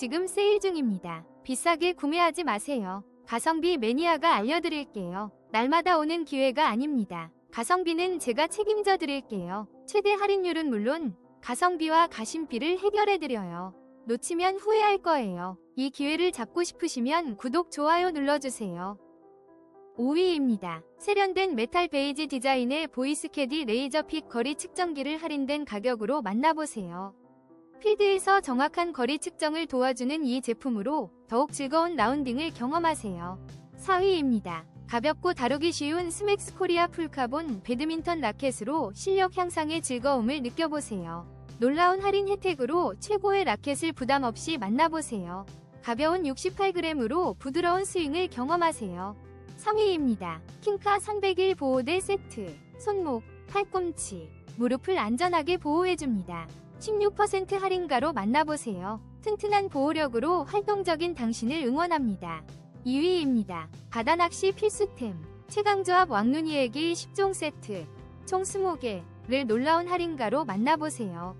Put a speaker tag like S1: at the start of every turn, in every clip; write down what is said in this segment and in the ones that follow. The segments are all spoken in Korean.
S1: 지금 세일 중입니다. 비싸게 구매하지 마세요. 가성비 매니아가 알려드릴게요. 날마다 오는 기회가 아닙니다. 가성비는 제가 책임져 드릴게요. 최대 할인율은 물론 가성비와 가심비를 해결해 드려요. 놓치면 후회할 거예요. 이 기회를 잡고 싶으시면 구독, 좋아요 눌러주세요. 5위입니다. 세련된 메탈 베이지 디자인의 보이스캐디 레이저픽 거리 측정기를 할인된 가격으로 만나보세요. 필드에서 정확한 거리 측정을 도와주는 이 제품으로 더욱 즐거운 라운딩을 경험하세요. 4위입니다. 가볍고 다루기 쉬운 스맥스 코리아 풀카본 배드민턴 라켓으로 실력 향상의 즐거움을 느껴보세요. 놀라운 할인 혜택으로 최고의 라켓을 부담 없이 만나보세요. 가벼운 68g으로 부드러운 스윙을 경험하세요. 3위입니다. 킹카 301 보호대 세트. 손목, 팔꿈치, 무릎을 안전하게 보호해줍니다. 16% 할인가로 만나보세요. 튼튼한 보호력으로 활동적인 당신을 응원합니다. 2위입니다. 바다낚시 필수템. 최강조합 왕눈이에게 10종 세트. 총 20개를 놀라운 할인가로 만나보세요.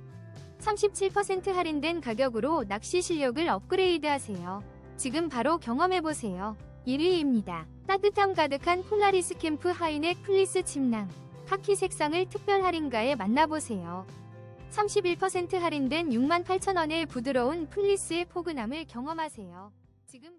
S1: 37% 할인된 가격으로 낚시 실력을 업그레이드하세요. 지금 바로 경험해보세요. 1위입니다. 따뜻함 가득한 폴라리스 캠프 하이넥 플리스 침낭. 카키 색상을 특별 할인가에 만나보세요. 31% 할인된 68,000원의 부드러운 플리스의 포근함을 경험하세요. 지금